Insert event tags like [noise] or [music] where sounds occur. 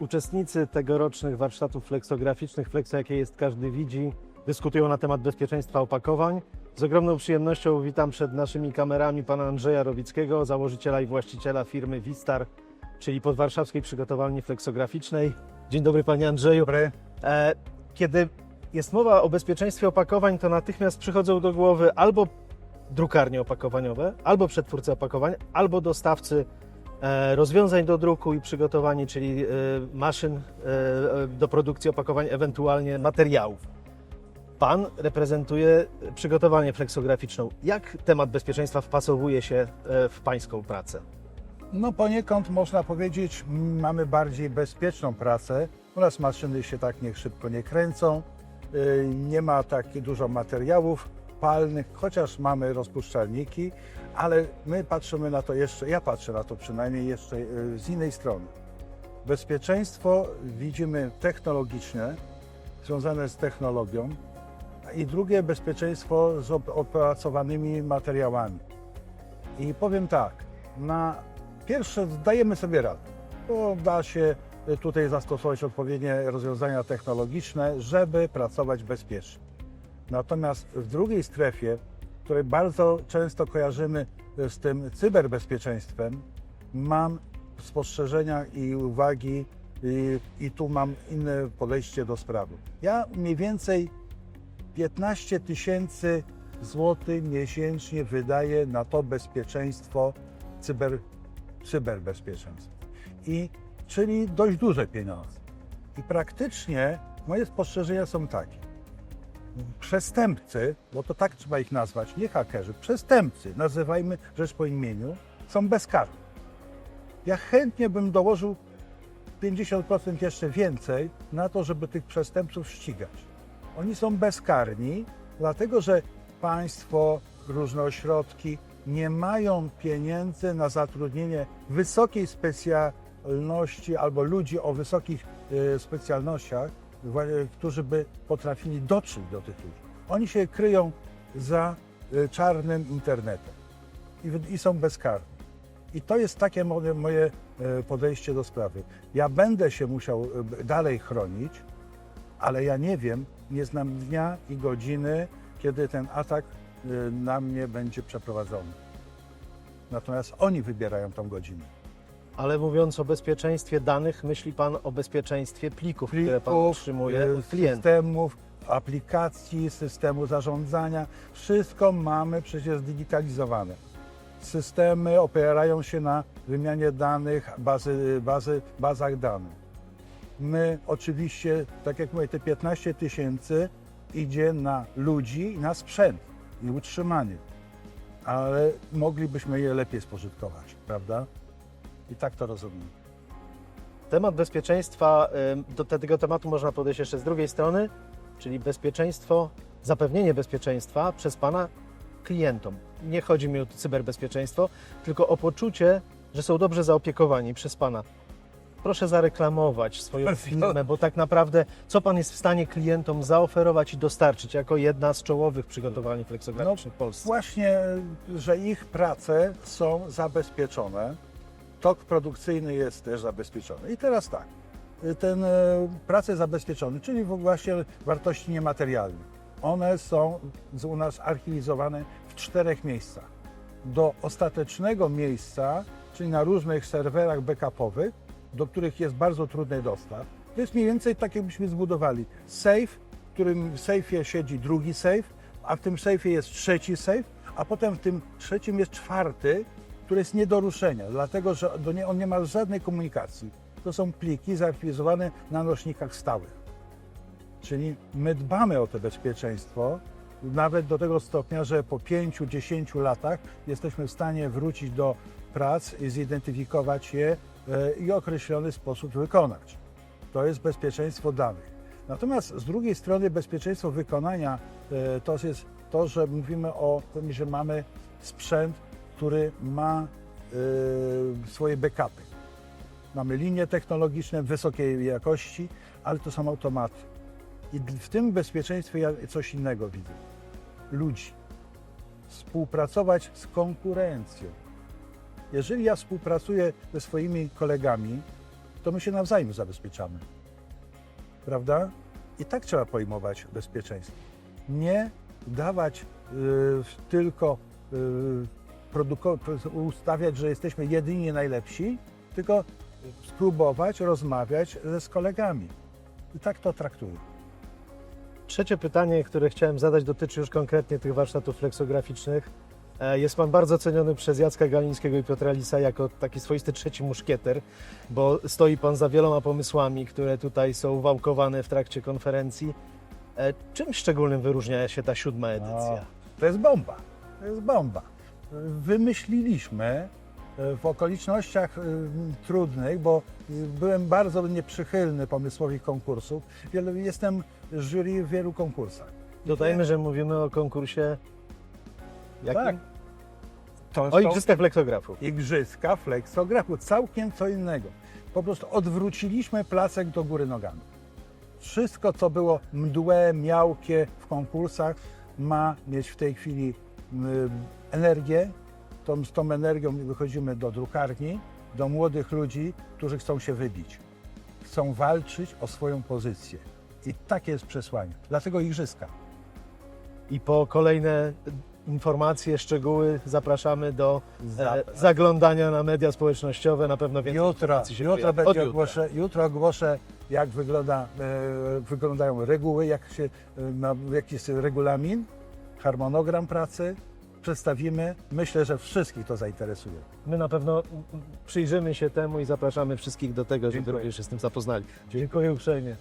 Uczestnicy tegorocznych warsztatów fleksograficznych, Flexo jakie jest każdy widzi, dyskutują na temat bezpieczeństwa opakowań. Z ogromną przyjemnością witam przed naszymi kamerami pana Andrzeja Rowickiego, założyciela i właściciela firmy Wistar, czyli podwarszawskiej przygotowalni fleksograficznej. Dzień dobry panie Andrzeju. Dobry. E, Kiedy jest mowa o bezpieczeństwie opakowań, to natychmiast przychodzą do głowy albo drukarnie opakowaniowe, albo przetwórcy opakowań, albo dostawcy rozwiązań do druku i przygotowani, czyli e, maszyn e, e, do produkcji opakowań, ewentualnie materiałów. Pan reprezentuje przygotowanie fleksograficzną. Jak temat bezpieczeństwa wpasowuje się e, w pańską pracę? No poniekąd można powiedzieć, m, mamy bardziej bezpieczną pracę. U nas maszyny się tak nie szybko nie kręcą, nie ma tak dużo materiałów palnych, chociaż mamy rozpuszczalniki, ale my patrzymy na to jeszcze, ja patrzę na to przynajmniej jeszcze y, z innej strony. Bezpieczeństwo widzimy technologiczne, związane z technologią, i drugie bezpieczeństwo z op- opracowanymi materiałami. I powiem tak, na pierwsze dajemy sobie radę, bo da się tutaj zastosować odpowiednie rozwiązania technologiczne, żeby pracować bezpiecznie. Natomiast w drugiej strefie, której bardzo często kojarzymy z tym cyberbezpieczeństwem, mam spostrzeżenia i uwagi i, i tu mam inne podejście do sprawy. Ja mniej więcej 15 tysięcy złotych miesięcznie wydaję na to bezpieczeństwo cyber, cyberbezpieczeństwo. I, czyli dość duże pieniądze. I praktycznie moje spostrzeżenia są takie. Przestępcy, bo to tak trzeba ich nazwać, nie hakerzy, przestępcy, nazywajmy rzecz po imieniu, są bezkarni. Ja chętnie bym dołożył 50% jeszcze więcej na to, żeby tych przestępców ścigać. Oni są bezkarni, dlatego że państwo, różne ośrodki nie mają pieniędzy na zatrudnienie wysokiej specjalności albo ludzi o wysokich e, specjalnościach, którzy by potrafili dotrzeć do tych ludzi. Oni się kryją za e, czarnym internetem i, są bezkarni. I to jest takie moje, moje e, podejście do sprawy. Ja będę się musiał e, dalej chronić, ale ja nie wiem, nie znam dnia i godziny, kiedy ten atak na mnie będzie przeprowadzony. Natomiast oni wybierają tą godzinę. Ale mówiąc o bezpieczeństwie danych, myśli Pan o bezpieczeństwie plików, które Pan Plików, otrzymuje y, od klientów. systemów, aplikacji, systemu zarządzania. Wszystko mamy przecież zdigitalizowane. Systemy opierają się na wymianie danych, bazy, bazy, bazach danych. My oczywiście, tak jak mówię, te 15 tysięcy idzie na ludzi i na sprzęt i utrzymanie. Ale moglibyśmy je lepiej spożytkować, prawda? I tak to rozumiem. Temat bezpieczeństwa, do tego tematu można podejść jeszcze z drugiej strony, czyli bezpieczeństwo, zapewnienie bezpieczeństwa przez Pana klientom. Nie chodzi mi o cyberbezpieczeństwo, tylko o poczucie, że są dobrze zaopiekowani przez Pana. Proszę zareklamować swoją [laughs] firmę, bo tak naprawdę co Pan jest w stanie klientom zaoferować i dostarczyć jako jedna z czołowych przygotowalni fleksograficznych w Polsce? Właśnie, że ich prace są zabezpieczone, tok produkcyjny jest też zabezpieczony. I teraz tak, ten e, prace zabezpieczone, czyli właśnie wartości niematerialne, one są u nas archiwizowane w czterech miejscach. Do ostatecznego miejsca, czyli na różnych serwerach backupowych, do których jest bardzo trudny dostaw. To jest mniej więcej tak, jakbyśmy zbudowali safe, w którym w sejfie siedzi drugi safe, a w tym sejfie jest trzeci safe, a potem w tym trzecim jest czwarty, który jest nie do ruszenia, dlatego że do nie, on nie ma żadnej komunikacji. To są pliki zarchiwizowane na nośnikach stałych. Czyli my dbamy o to bezpieczeństwo, nawet do tego stopnia, że po 5-10 latach jesteśmy w stanie wrócić do prac i zidentyfikować je e, i określony sposób wykonać. To jest bezpieczeństwo danych. Natomiast z drugiej strony bezpieczeństwo wykonania e, to jest to, że mówimy o tym, że mamy sprzęt, który ma e, swoje backupy. Mamy linie technologiczne wysokiej jakości, ale to są automaty. I w tym bezpieczeństwie ja coś innego widzę. Ludzi. Współpracować z konkurencją. Jeżeli ja współpracuję ze swoimi kolegami, to my się nawzajem zabezpieczamy. Prawda? I tak trzeba pojmować bezpieczeństwo. Nie dawać y, tylko y, ustawiać, że jesteśmy jedynie najlepsi, tylko spróbować rozmawiać ze z kolegami. I tak to traktuję. Trzecie pytanie, które chciałem zadać, dotyczy już konkretnie tych warsztatów fleksograficznych. E, Jest Pan bardzo ceniony przez Jacka Galińskiego i Piotra Lisa jako taki swoisty trzeci muszkieter, bo stoi Pan za wieloma pomysłami, które tutaj są wałkowane w trakcie konferencji. E, Czym szczególnym wyróżnia się ta siódma edycja? No, to jest bomba. To jest bomba. Wymyśliliśmy e, w okolicznościach e, trudnych, bo e, byłem bardzo nieprzychylny pomysłowi konkursów. Jestem jury w wielu konkursach. Dodajmy, że mówimy o konkursie jakim? Tak. To O igrzyskach fleksografów. igrzyska fleksografu, całkiem co innego. Po prostu odwróciliśmy placek do góry nogami. Wszystko, co było mdłe, miałkie w konkursach, ma mieć w tej chwili energię. Tą, z tą energią wychodzimy do drukarni, do młodych ludzi, którzy chcą się wybić. Chcą walczyć o swoją pozycję. I takie jest przesłanie. Dlatego igrzyska. I po kolejne informacje, szczegóły zapraszamy do e, zaglądania na media społecznościowe. Na pewno więcej Jutro, się jutro będzie jutra. ogłoszę, jutro ogłoszę, jak wygląda, e, wyglądają reguły, jak się, e, ma, jaki jest regulamin, harmonogram pracy. Przedstawimy. Myślę, że wszystkich to zainteresuje. My na pewno przyjrzymy się temu i zapraszamy wszystkich do tego, żeby Dziękuję. również się z tym zapoznali. Dziękuję uprzejmie.